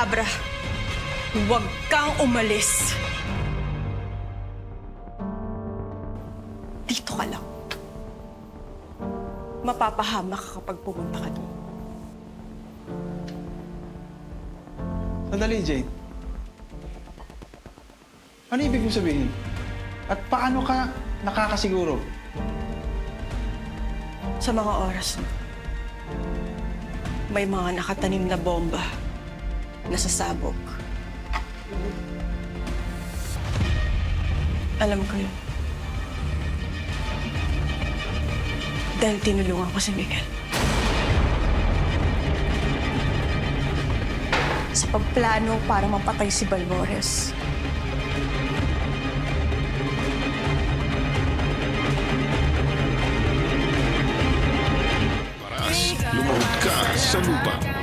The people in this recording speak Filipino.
Abra, huwag kang umalis. Dito ka lang. Mapapahamak ka kapag pumunta ka doon. Sandali, Jade. Ano ibig mo sabihin? At paano ka nakakasiguro? Sa mga oras na, may mga nakatanim na bomba na sasabog. Alam ko yun. Dahil tinulungan ko si Miguel. Sa pagplano para mapatay si Balmores. Lumahod ka sa lupa.